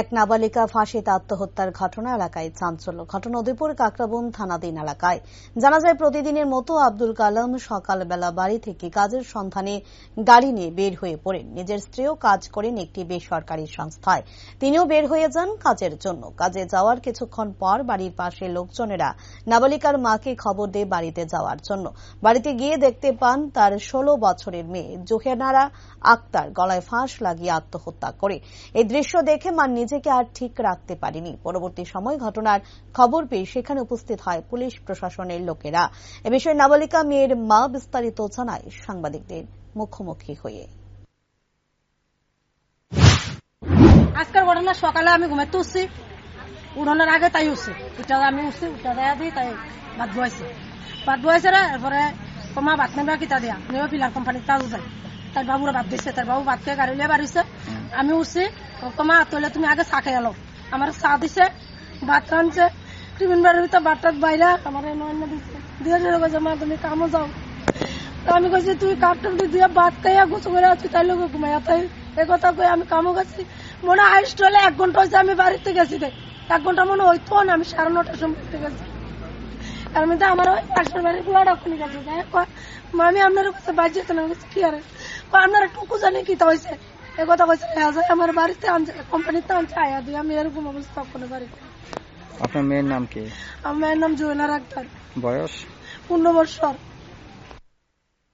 এক নাবালিকা ফাঁসিতে আত্মহত্যার ঘটনা এলাকায় চাঞ্চল্য। ঘটনা উদয়পুর কাকরাবন থানাধীন এলাকায়। জানা যায়, প্রতিদিনের মতো আব্দুল কালাম সকালবেলা বাড়ি থেকে কাজের সন্ধানে গাড়ি নিয়ে বের হয়ে পড়েন। নিজের স্ত্রীও কাজ করেন একটি বেসরকারি সংস্থায়। তিনিও বের হয়ে যান কাজের জন্য। কাজে যাওয়ার কিছুক্ষণ পর বাড়ির পাশে লোকজনেরা নাবালিকার মাকে খবর দিয়ে বাড়িতে যাওয়ার জন্য। বাড়িতে গিয়ে দেখতে পান তার ষোলো বছরের মেয়ে জোহেনারা আক্তার গলায় ফাঁস লাগিয়ে আত্মহত্যা করে। এই দৃশ্য দেখে মা নিজেকে আর ঠিক রাখতে পারেনি। পরবর্তী সময় ঘটনার খবর পেয়ে সেখানে উপস্থিত হয় পুলিশ প্রশাসনের লোকেরা। এ বিষয়ে নাবালিকা মেয়ের মা বিস্তারিত জানায় সাংবাদিকদের মুখোমুখি হয়ে। আজকের ঘটনা সকালে আমি ঘুমাইতে উঠছি। উঠানোর আগে তাই উঠছে। উঠা আমি উঠছি, উঠা দেয়া দিই তাই ভাত বয়েছে ভাত বয়েছে রে, এরপরে তোমার ভাত নেবে কিতা দিয়া? নেবে পিলার কোম্পানির তাজু যাই তার বাবুরা ভাত দিচ্ছে তার বাবু খেয়ে গাড়ি লিয়ে বাড়িছে আমি উঠছি তোমার তোলে তুমি আগে চা এলো আমার চা দিছে, ভাত রানছে টিফিন বাড়ির ভিতরে ভাত টাত বাইরা, আমার এনে দিচ্ছে দিয়ে গেছে মা, তুমি কামো যাও। তো আমি কইছি, তুই কাপটাপ দিয়ে ভাত খাইয়া গুছো করে আছি তাই লোক ঘুমাইয়া তাই এ কথা কই আমি কামও গেছি। মনে হয় হলে এক ঘণ্টা হয়েছে আমি বাড়িতে গেছি রে। এক ঘণ্টা মনে হইতো না, আমি সাড়ে নটার সময় গেছি। তার মধ্যে আমার ওই পাশের বাড়ির গুলাটা খুলে গেছে। আমি আপনার কাছে বাড়ি যেতে না কি আরে? আপনারা টুকু জানি কি তা হয়েছে এ কথা কইছে হ্যাঁ আমার বাড়িতে আনছে কোম্পানিতে আনছে আয়া দিয়ে আমি এরকম অবস্থা কোনো বাড়িতে আপনার মেয়ের নাম কি? আমার মেয়ের নাম জুয়েলার আক্তার। বয়স? পূর্ণ বৎসর